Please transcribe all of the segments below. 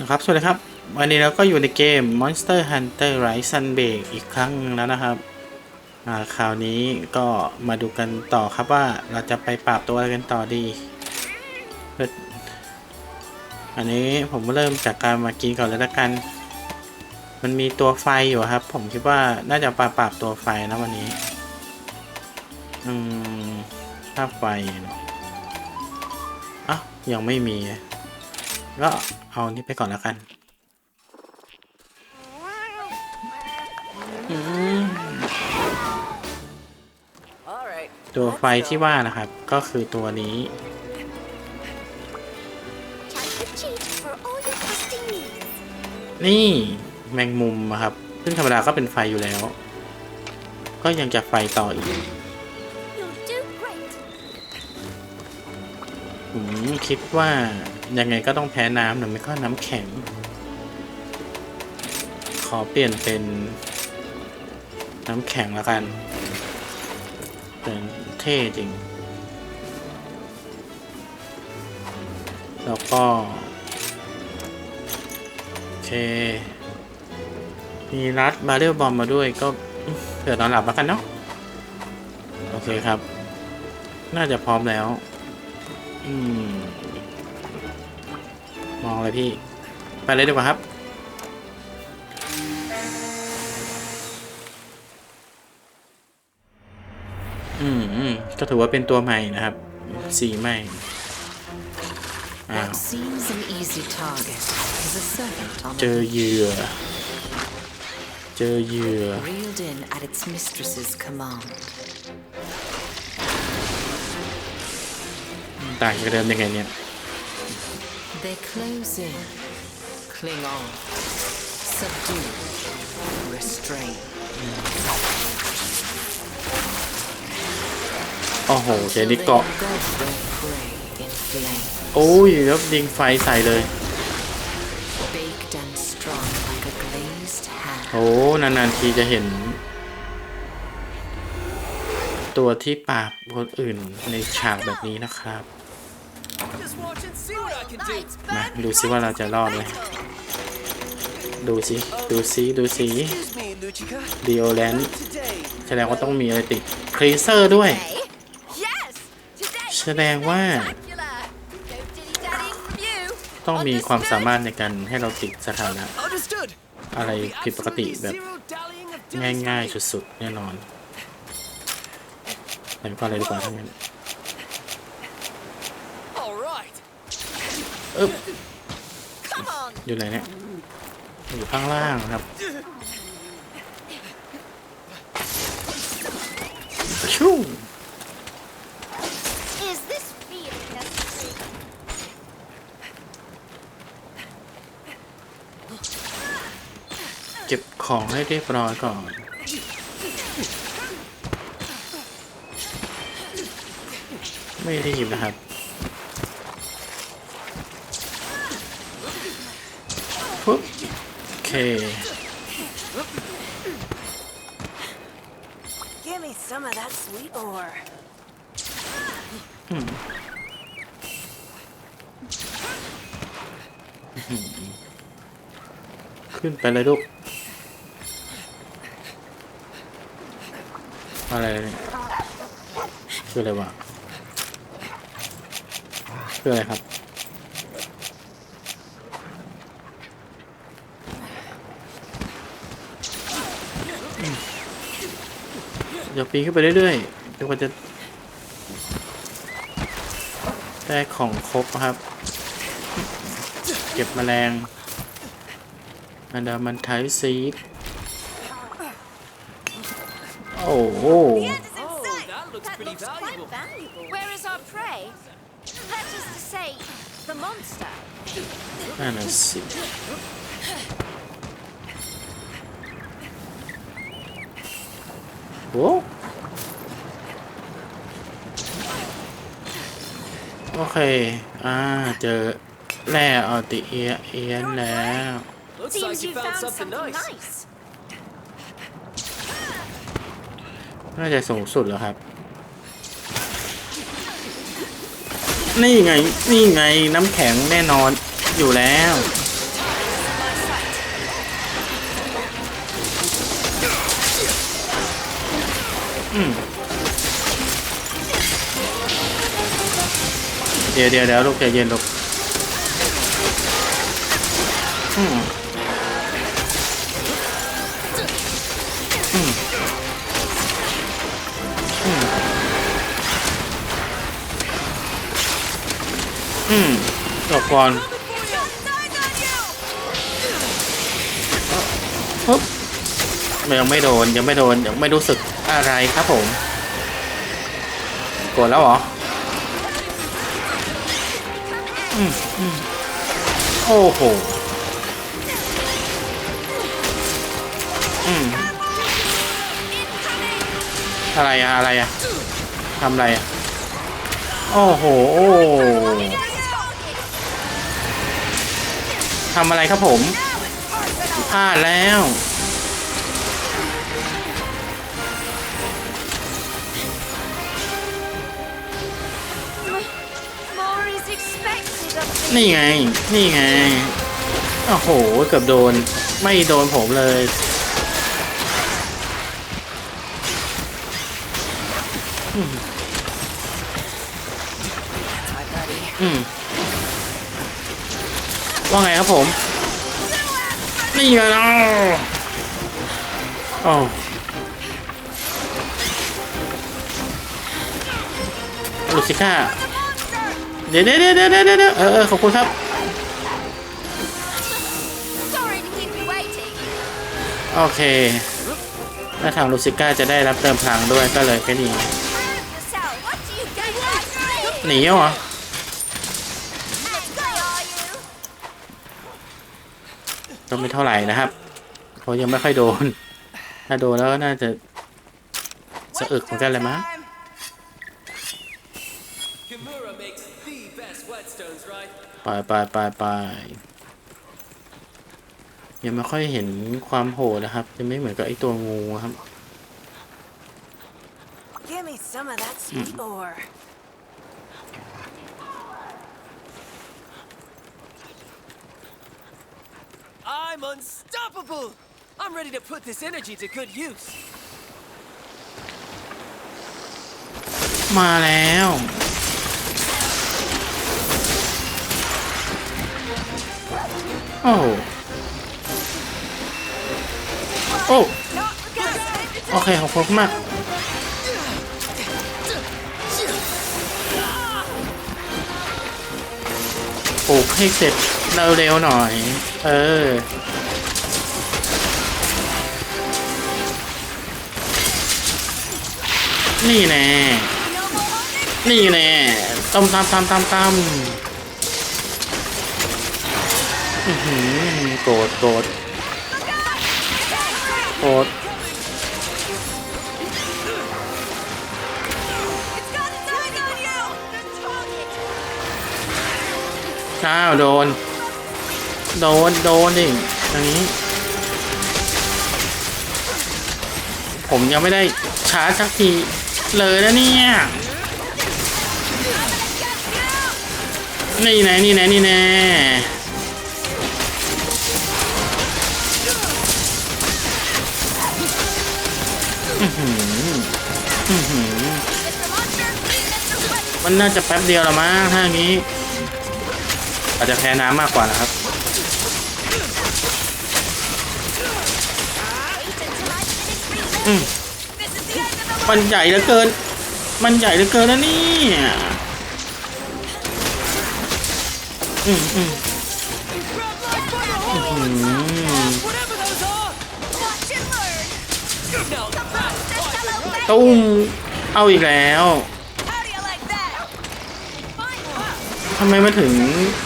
นะครับ สวัสดีครับ วันนี้เราก็อยู่ในเกม Monster Hunter Rise Sunbreak อีกครั้งแล้วนะครับคราวนี้ก็มาดูกันต่อครับว่าเราจะไปปราบตัวอะไรกันต่อดี อันนี้ผมเริ่มจากการมากินก่อนเลยละกัน มันมีตัวไฟอยู่ครับ ผมคิดว่าน่าจะปราบปราบตัวไฟนะวันนี้ อืมภาพไฟอะยังไม่มี ก็เอานี่ไปก่อนแล้วกันอืม All right. ตัวไฟที่ว่านะครับก็คือตัวนี้ Time to cheat for all your twisting needs. นี่แมงมุมอะครับ ซึ่งธรรมดาก็เป็นไฟอยู่แล้ว ก็ยังจะไฟต่ออีก You'll do great. ผมคิดว่า ยังไงก็ต้องแพ้น้ำหรือไม่ก็น้ำแข็ง ขอเปลี่ยนเป็นน้ำแข็งแล้วกัน เป็นเท่จริง แล้วก็ โอเค มีรัดบาเรลบอมมาด้วยก็เผื่อนอนหลับแล้วกันเนาะ โอเคครับ น่าจะพร้อมแล้ว อืม มองเลยพี่ ไปเลยดีกว่าครับ อืมอืมก็ถือว่าเป็นตัวใหม่นะครับ สีใหม่อ้าว What seems an easy target is a serpent on เจอเหยื่อ เจอเหยื่อ reeled in at its mistress's command. ต่างจากเดิมยังไงเนี่ย They close in, cling on, subdue, restrain. โอ้โหเจ till นี่ they เกาะ engulf their prey in flame, โอ้ยแล้วยิงไฟใส่เลย baked and strong like a glazed hand. โอ้นานๆทีจะเห็น ตัวที่ปราบคนอื่นในฉากแบบนี้นะครับ มา burn ดูซิว่าเราจะรอดไหม metal. ดูสิดูสิดูสิ Excuse me, Luchika. ดีโอแลน Not today. แสดงว่าต้องมีอะไรติดครีเซอร์ด้วย Today? Yes! Today แสดงว่า spectacular. No dilly-dallying from you. ต้องมีความสามารถ Understood? ในการให้เราติดสถานะ Understood. อะไร Be ผิดปกติ absolutely แบบ zero dallying of dilly ง่าย dally. ๆสุดๆแน่นอนไปก่อนเลยดีกว่าทั้างนั้น All right. เอ๊บ Come on. อยู่ไหนเนี่ย อยู่ข้างล่างครับชู่ Is this really necessary? เก็บของให้เรียบร้อยก่อนไม่รีบนะครับ ปุ๊บโอเค Give me some of that sweet ore. ขึ้นไปเลยลูก อะไรเนี่ยคืออะไรวะคืออะไรครับ เดี๋ยวปีนขึ้นไปเรื่อยๆจนกว่าจะได้ของครบครับ เก็บแมลงอันดามันไทซีดโอ้โห The end is in Oh, sight. that looks pretty looks valuable. quite valuable. Where is our prey? That is to say, the monster. นั่นน่ะสิโอ้ โอเค อ่า เจอแร่เอติเอียเอียนแล้วน่าจะสูงสุดแล้วครับ นี่ไง นี่ไง น้ำแข็งแน่นอนอยู่แล้ว อืม เดี๋ยวเดี๋ยวเดี๋ยวลูกใจเย็นลูกอืมอืมอืมอืมจบก่อนปุ๊บยังไม่โดนยังไม่โดนยังไม่รู้สึกอะไรครับผมกดแล้วเหรอ โอ้โหอะไรอะอะไรอะทำอะไรอะโอ้โห โอ้ทำอะไรครับผมพลาดแล้ว นี่ไง นี่ไง โอ้โห เกือบโดน ไม่โดนผมเลย อืมว่าไงครับผม นี่ไงล่ะโอ้ลูซิก้า ดี๋ยวเดี๋ยวเดี๋ยวเดี๋ยวเดี๋ยวเดี๋ยวเออเออขอบคุณครับ Sorry to keep you waiting. โอเคถ้าทางลูซิก้าจะได้รับเติมพลังด้วยก็เลยแค่นี้ Prove yourself. What do you think of me? หนีเหรอ Angry are you? ก็ไม่เท่าไหร่นะครับเพราะยังไม่ค่อยโดน ถ้าโดนแล้วก็น่าจะสะอึกเหมือนกันเลยมั้ง ไปไปไปไปยังไม่ค่อยเห็นความโหดนะครับ จะไม่เหมือนกับไอ้ตัวงูครับ Give me some of that sweet ore. I'm unstoppable! I'm ready to put this energy to good use. มาแล้ว โอ้โอ้โอเคขอบคุณมากปลูกให้เสร็จเร็วๆหน่อย เออ นี่แน่ นี่แน่ต้มตำตำตำตำอื้อหือ โกรธโกรธโกรธอ้าวโดน โดน โดนดิอย่างนี้ ผมยังไม่ได้ชาร์จสักที เลยนะเนี่ย นี่แน่นี่แน่นี่แน่ มันน่าจะแป๊บเดียวละมั้งถ้าอย่างนี้ อาจจะแพ้น้ำมากกว่านะครับ อืมมันใหญ่เหลือเกิน มันใหญ่เหลือเกินนะเนี่ยอืมอืม Grab my fire hole! อืม Whatever those are! Watch and learn. Now that's Fellow quite right. ตุ้มเอาอีกแล้ว How do you like that? Fine. ทำไมมันถึง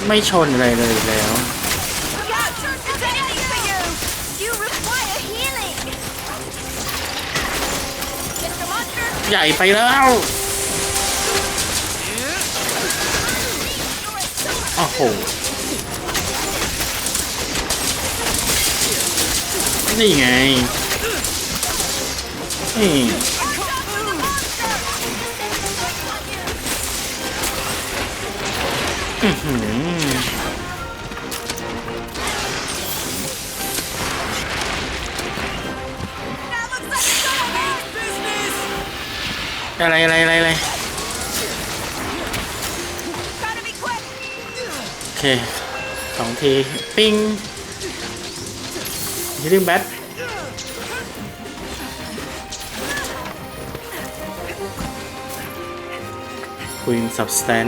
ไม่ชนอะไรเลยแล้ว ใหญ่ไปแล้วโอ้โหนี่ไงนี่ อะไรอะไรอะไรอะไรโอเคสองที ปิ้งฮิลลิ่งแบทควีนสับสแตน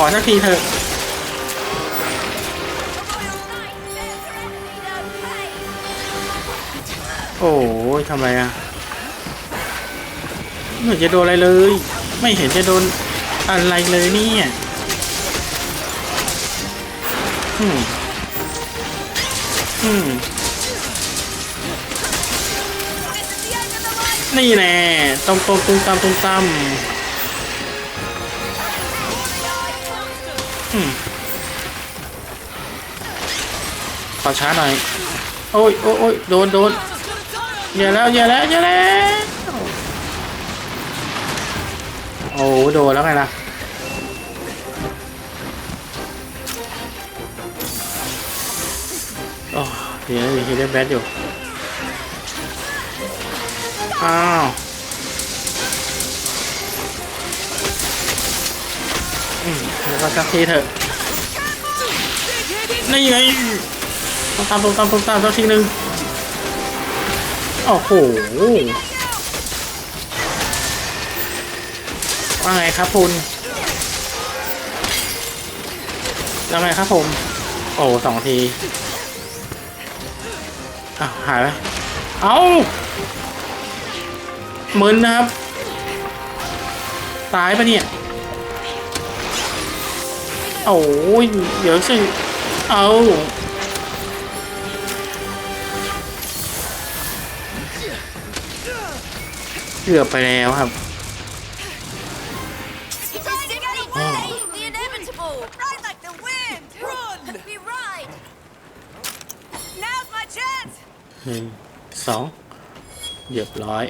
ขอสักทีเถอะโอ้ยทำไรอะไม่เห็นจะโดนอะไรเลย ไม่เห็นจะโดนอะไรเลยเนี่ยอืมอืมนี่แน่ตรงตรงตุ้มตามตุ้มตาม ขอช้าหน่อย โอ้ยโอ้ยโอ้ยโดนโดนอย่าแล้วอย่าแล้วอย่าแล้ว โอ้โดนแล้วไงล่ะ โอ้เดี๋ยวยังเล่นแบทอยู่ อ้าว มแล้วก็สักทีเถอะ นี่ไงต้องตามต้องตามต้องตามสักทีหนึ่งโอ้โหว่าไงครับคุณแล้วไงครับผม โอ้สองทีอ้าวหายไปเอามึนนะครับ ตายปะเนี่ย โอ้ยเดี๋ยวสิ เอาเกือบไปแล้วครับ หนึ่งสองเรียบร้อย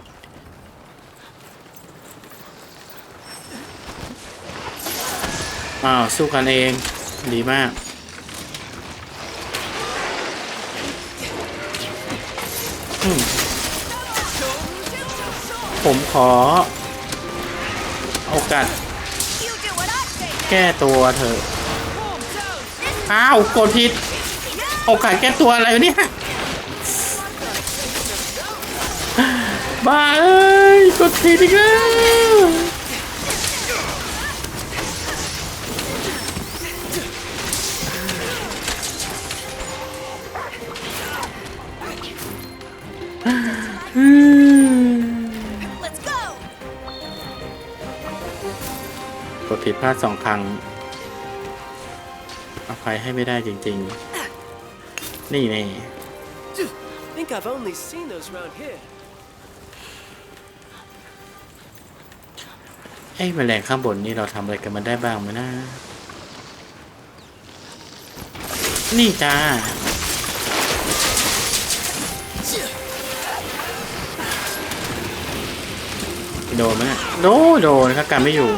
อ้าว สู้กันเอง ดีมากมผมขอ โอกาส แก้ตัวเถอะ อ้าวกดผิด โอกาสแก้ตัวอะไรเนี่ย บ้าเอ้ย กดผิดอีกแล้ว กดผิดพลาดสองครั้งอภัยให้ไม่ได้จริง ๆ นี่แน่ Think I've only seen those around here. ไอ้แมลงข้างบนนี่เราทำอะไรกันมันได้บ้างไหมนะ นี่จ้า โดนไหมเนี่ยโดนโดนครับกันไม่อยู่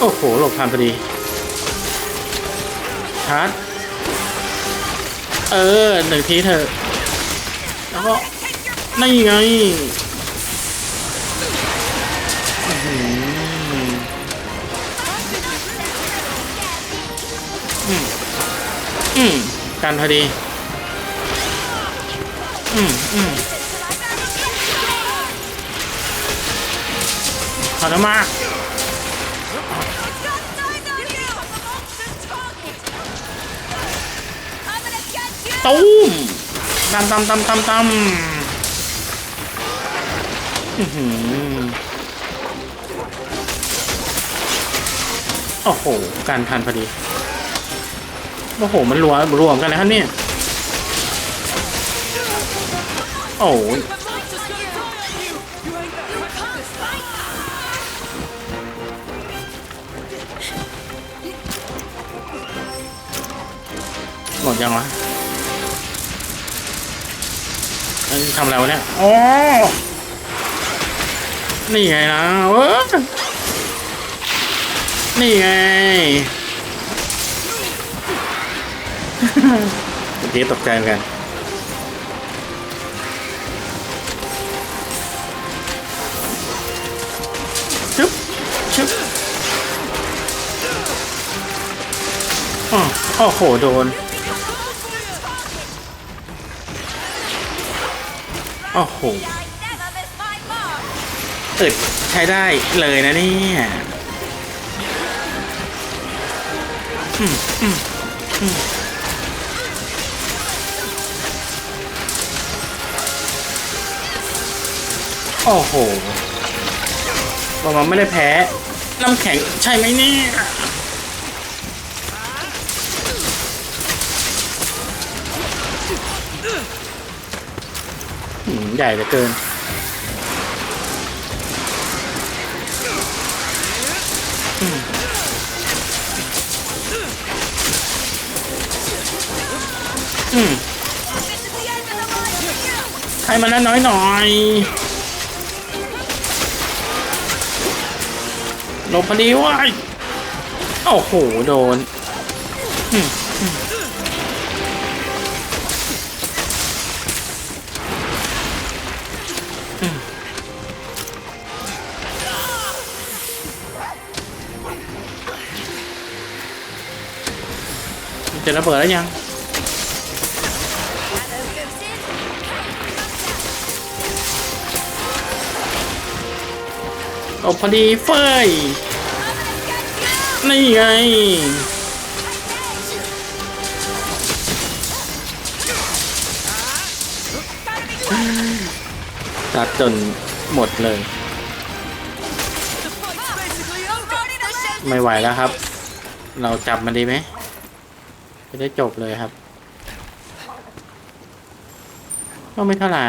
โอ้โห หลบทันพอดี ชาร์จ เออหนึ่งทีเถอะ แล้วก็นี่ไงอืมอืมกันพอดี อืมอืมขอน้ำมาก ตุ้มตำตำตำตำตำอื้อหือโอ้โห การทันพอดี โอ้โห มันรวมรวมกันนะครับเนี่ย โอ้ยหมดยังวะ ทำอะไรวะเนี่ยอ๋อนี่ไงนะเว้ยนี่ไงเมื่อกี้ตกใจเหมือนกันชึบชึบอ๋อโอ้โห โดน อ้โห I never miss my mark. อึดใช้ได้เลยนะเนี่ยอืมอืมอืมโอ้โหบอกว่าไม่ได้แพ้ น้ำแข็งใช่ไหมเนี่ย ใหญ่เหลือเกิน อืมให้มันน้อยหน่อยหลบพอดีว้ายโอ้โห โดนอืม จะระเบิดแล้วยังโอ้พอดีเฟยนี่ไงตัดจนหมดเลย ไม่ไหวแล้วครับ เราจับมันดีไหม จะได้จบเลยครับ ก็ไม่เท่าไหร่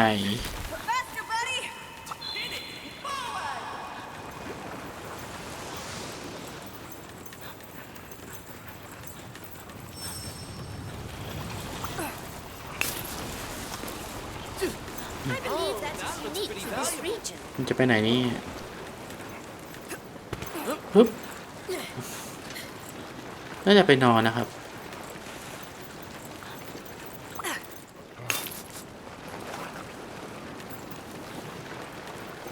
มันจะไปไหนนี่ปึ๊บน่าจะไปนอนนะครับ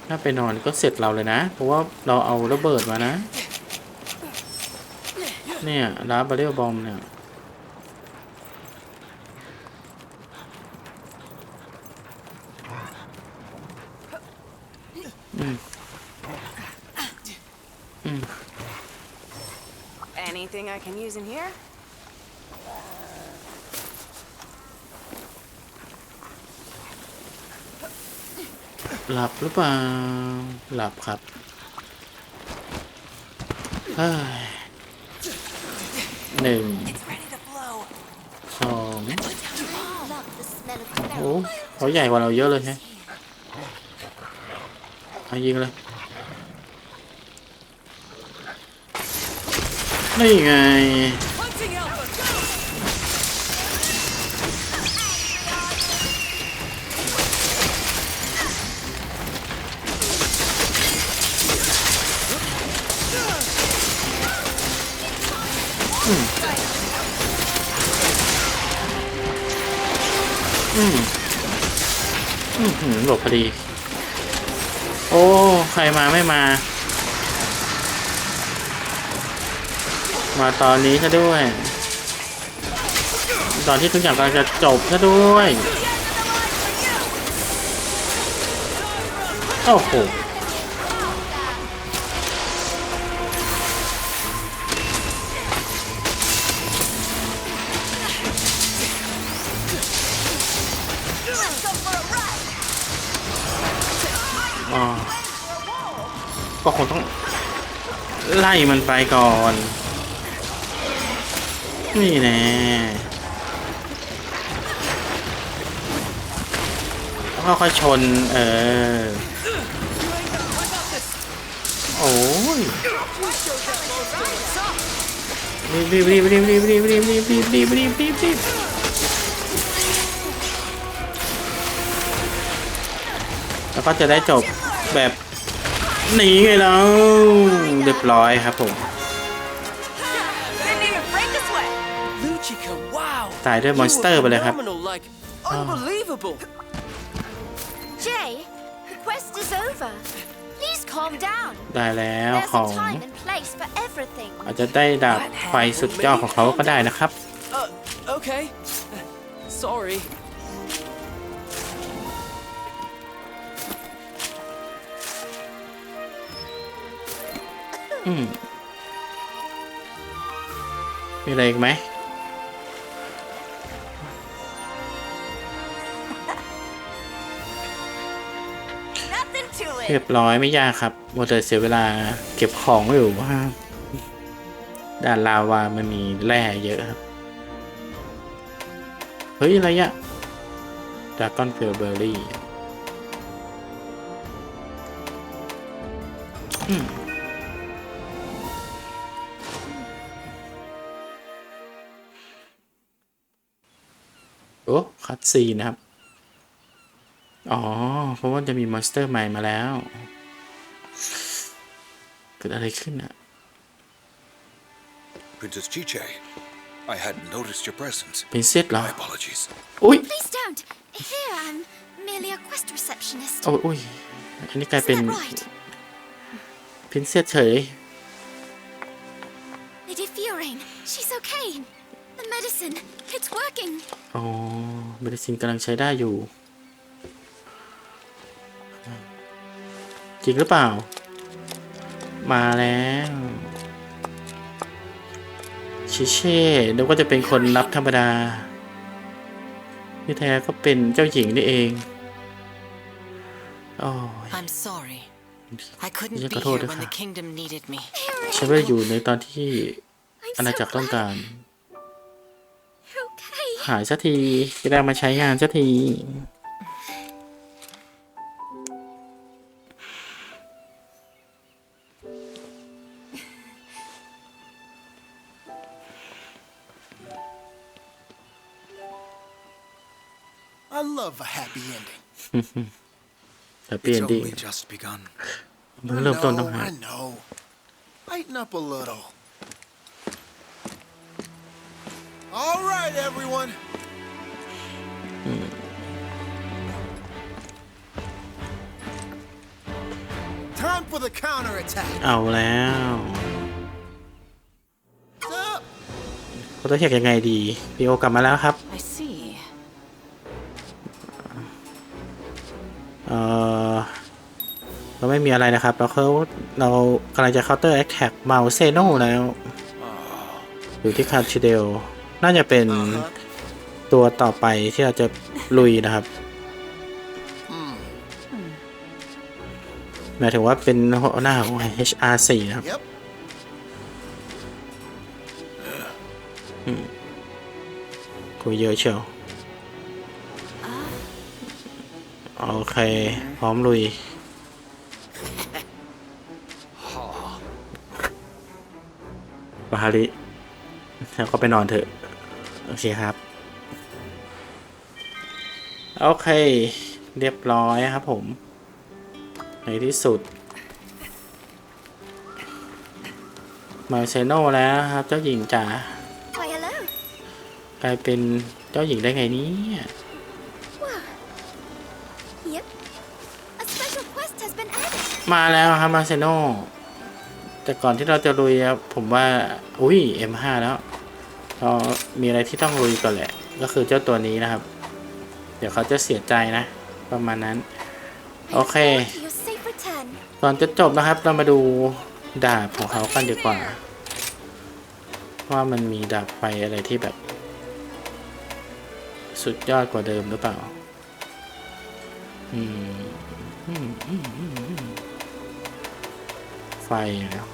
ถ้าไปนอนก็เสร็จเราเลยนะ เพราะว่าเราเอาระเบิดมานะ เนี่ยลาบาเรียลบอมเนี่ยอืมอืม Anything I can use in here? หลับหรือเปล่า หลับครับหนึ่งสองโอ้เขาใหญ่กว่าเราเยอะเลยใช่เอายิงเลย นี่ไง อืมอืมหืมหลบพอดี โอ้ ใครมาไม่มา มาตอนนี้ซะด้วย ตอนที่ทุกอย่างกำลังจะจบซะด้วย โอ้โห ก็คงต้อง ไล่มันไปก่อน นี่แน่แล้วค่อยๆชน เออ โอ้ยรีบรีบรีบรีบรีบรีบรีบรีบรีบรีบรีบรีบรีบแล้วก็จะได้จบแบบ หนีไงแล้วเรียบร้อยครับผมตายด้วยมอนสเตอร์ไปเลยครับ Jay quest is over please calm down ได้แล้วของอาจจะได้ดาบไฟสุดยอดของเขาก็ได้นะครับ okay sorry มมีอะไรอีกไหม Nothing to เรียบร้อยไม่ยากครับมัวแต่เสียเวลาเก็บของอยู่ว่าด่านลาวามันมีแร่เยอะครับ เฮ้ย อะไรอะดากอนเฟลเบอร์รี่ อ้คัดซีนนะครับ อ๋อ เพราะว่าจะมีมอนสเตอร์ใหม่มาแล้ว เกิดอะไรขึ้นอะ Princess Chiche, I hadn't noticed your presence. เป็นเซตเหรอ My apologies. อุ้ย Please don't. Here, I'm merely a quest receptionist. โอ้ยอุ้ย อันนี้กลายเป็น Isn't that right? พินเซสเฉย Lady Fiorine, she's okay. The medicine, it's working. อ๋อเมดิซินกำลังใช้ได้อยู่ จริงหรือเปล่า มาแล้วชิเช่นึกว่าจะเป็นคนรับธรรมดาที่แท้ก็เป็นเจ้าหญิงนี่เองโอ้ย I'm sorry. I couldn't Iya, be kau tahu here dah, when the Kak. kingdom needed me. ฉันไม่ได้อยู่ในตอนที่ I'm อาณา so จักรต้อง glad การ you're okay. หายสักที จะได้เอามาใช้งานสักที I love a happy ending. แต่เปลี่ยน It's ดี only just begun. เพิ่งเริ่มต้นต้องหา I know. Lighten up a little. All right, everyone. Time for the counterattack. เอาแล้ว Up. เขาต้องเรียกยังไงดีพีโอกลับมาแล้วครับ I see. เออเราไม่มีอะไรนะครับแล้วเขาเรากำลังจะ counter attack เมาเซโนแล้ว อยู่ที่คาร์ชิเดล น่าจะเป็นตัวต่อไปที่เราจะลุยนะครับหมายถึงว่าเป็นหัวหน้าของ HR4 นะครับ Yep. คุยเยอะเชียวโอเค พร้อมลุย บาฮาริแล้วก็ไปนอนเถอะ โอเคครับ โอเค เรียบร้อยครับผม ในที่สุด มาเซโนแล้วครับ เจ้าหญิงจ๋า Why, hello. กลายเป็นเจ้าหญิงได้ไงเนี้ Yep. A special quest has been added. มาแล้วครับมาเซโนแต่ก่อนที่เราจะลุยครับผมว่า อุ้ย M5 แล้ว เรามีอะไรที่ต้องลุยก่อนแหละ ก็คือเจ้าตัวนี้นะครับ เดี๋ยวเขาจะเสียใจนะ ประมาณนั้น โอเค ก่อนจะจบนะครับ เรามาดูดาบของเขากันดีกว่า ว่ามันมีดาบไฟอะไรที่แบบ สุดยอดกว่าเดิมหรือเปล่า อืมอืมอืมอืมอืมไฟแล้ว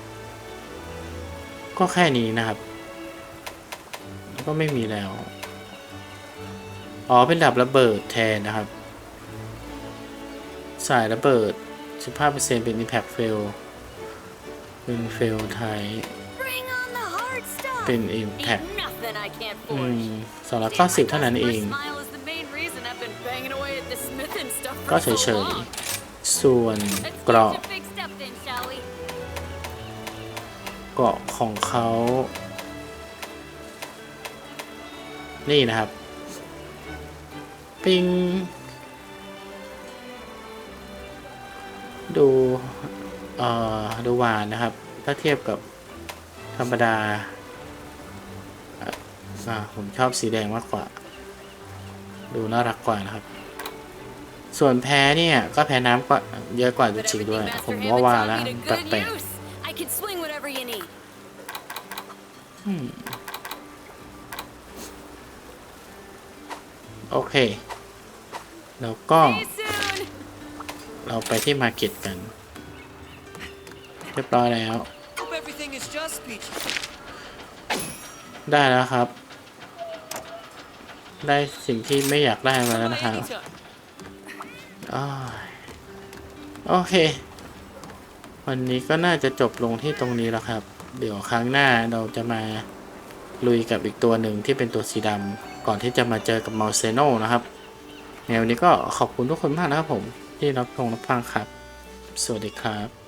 ก็แค่นี้นะครับ ก็ไม่มีแล้ว อ๋อ เป็นดาบระเบิดแทนนะครับ สายระเบิด 15%เป็น Impact Fail เป็น Fail ไทย Bring on the hard stuff. เป็น Impact Ain't nothing I can't อื forge. มสองร้อยเก้าสิบเท่านั้นเอง My smile is the main reason I've been banging away at this smithing stuff ก็ for เฉ so ย long. ๆส่วน Let's เกราะ get you fixed up then, shall we? เกราะของเขา นี่นะครับ ปิง ดู เอ่อ ดูหวานนะครับ ถ้าเทียบกับธรรมดาอะอ่า ผมชอบสีแดงมากกว่า ดูน่ารักกว่านะครับ ส่วนแพ้เนี่ย ก็แพ้น้ำก็เยอะกว่าจ But ริงๆ everything ด้วย Master ผม Hammond ว่าว่า taught แล้ว me to แป good ลก use. I can swing whatever you need. ๆ โอเค แล้วก็ เราไปที่มาร์เก็ตกัน เรียบร้อยแล้ว ได้แล้วครับ ได้สิ่งที่ไม่อยากได้มาแล้วนะครับโอเค วันนี้ก็น่าจะจบลงที่ตรงนี้แล้วครับ เดี๋ยวครั้งหน้าเราจะมาลุยกับอีกตัวหนึ่งที่เป็นตัวสีดำ ก่อนที่จะมาเจอกับเมาเซโนนะครับในวันนี้ก็ขอบคุณทุกคนมากนะครับผมที่รับชมรับฟังครับ สวัสดีครับ